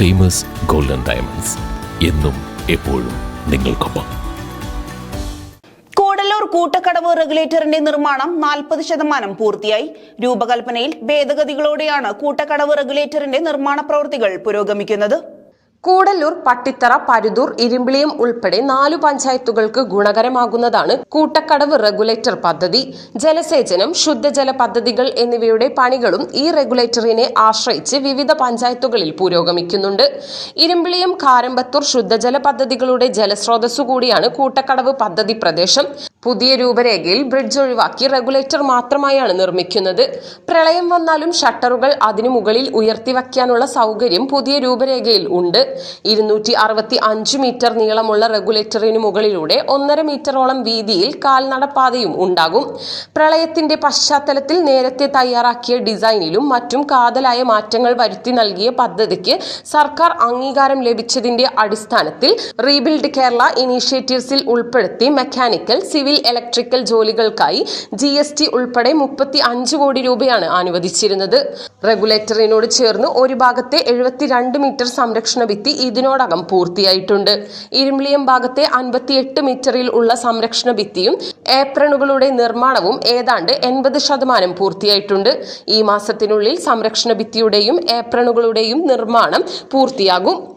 Famous golden diamonds എന്നും എപ്പോഴും നിങ്ങൾക്കൊപ്പം. കൂട്ടക്കടവ് റെഗുലേറ്ററിന്റെ നിർമ്മാണം നാൽപ്പത് ശതമാനം പൂർത്തിയായി. രൂപകൽപ്പനയിൽ ഭേദഗതികളോടെയാണ് കൂട്ടക്കടവ് റെഗുലേറ്ററിന്റെ നിർമ്മാണ പ്രവൃത്തികൾ പുരോഗമിക്കുന്നത്. കൂടല്ലൂർ പട്ടിത്തറ പരുതൂർ ഇരുമ്പിളിയം ഉൾപ്പെടെ നാലു പഞ്ചായത്തുകൾക്ക് ഗുണകരമാകുന്നതാണ് കൂട്ടക്കടവ് റെഗുലേറ്റർ പദ്ധതി. ജലസേചനം ശുദ്ധജല പദ്ധതികൾ എന്നിവയുടെ പണികളും ഈ റെഗുലേറ്ററിനെ ആശ്രയിച്ച് വിവിധ പഞ്ചായത്തുകളിൽ പുരോഗമിക്കുന്നുണ്ട്. ഇരുമ്പിളിയം കാരമ്പത്തൂർ ശുദ്ധജല പദ്ധതികളുടെ ജലസ്രോതസ്സു കൂടിയാണ് കൂട്ടക്കടവ് പദ്ധതി പ്രദേശം. പുതിയ രൂപരേഖയിൽ ബ്രിഡ്ജ് ഒഴിവാക്കി റെഗുലേറ്റർ മാത്രമായാണ് നിർമ്മിക്കുന്നത്. പ്രളയം വന്നാലും ഷട്ടറുകൾ അതിനു മുകളിൽ ഉയർത്തി വയ്ക്കാനുള്ള സൗകര്യം പുതിയ രൂപരേഖയിൽ ഉണ്ട്. ഇരുന്നൂറ്റി അറുപത്തി അഞ്ച് മീറ്റർ നീളമുള്ള റെഗുലേറ്ററിന് മുകളിലൂടെ ഒന്നര മീറ്ററോളം വീതിയിൽ കാൽനടപ്പാതയും ഉണ്ടാകും. പ്രളയത്തിന്റെ പശ്ചാത്തലത്തിൽ നേരത്തെ തയ്യാറാക്കിയ ഡിസൈനിലും മറ്റും കാതലായ മാറ്റങ്ങൾ വരുത്തി നൽകിയ പദ്ധതിക്ക് സർക്കാർ അംഗീകാരം ലഭിച്ചതിന്റെ അടിസ്ഥാനത്തിൽ റീബിൽഡ് കേരള ഇനീഷ്യേറ്റീവ്സിൽ ഉൾപ്പെടുത്തി മെക്കാനിക്കൽ സിവിൽ ഇലക്ട്രിക്കൽ ജോലികൾക്കായി ജി എസ് ടി ഉൾപ്പെടെ മുപ്പത്തി അഞ്ച് കോടി രൂപയാണ് അനുവദിച്ചിരുന്നത്. റെഗുലേറ്ററിനോട് ചേർന്ന് ഒരു ഭാഗത്തെ എഴുപത്തിരണ്ട് മീറ്റർ സംരക്ഷണ ഭിത്തി ഇതിനോടകം പൂർത്തിയായിട്ടുണ്ട്. ഇരുമ്പിളിയം ഭാഗത്തെ അൻപത്തിയെട്ട് മീറ്ററിൽ ഉള്ള സംരക്ഷണ ഭിത്തിയും ഏപ്രണുകളുടെ നിർമ്മാണവും ഏതാണ്ട് എൺപത് ശതമാനം പൂർത്തിയായിട്ടുണ്ട്. ഈ മാസത്തിനുള്ളിൽ സംരക്ഷണ ഭിത്തിയുടെയും ഏപ്രണുകളുടെയും നിർമ്മാണം പൂർത്തിയാകും.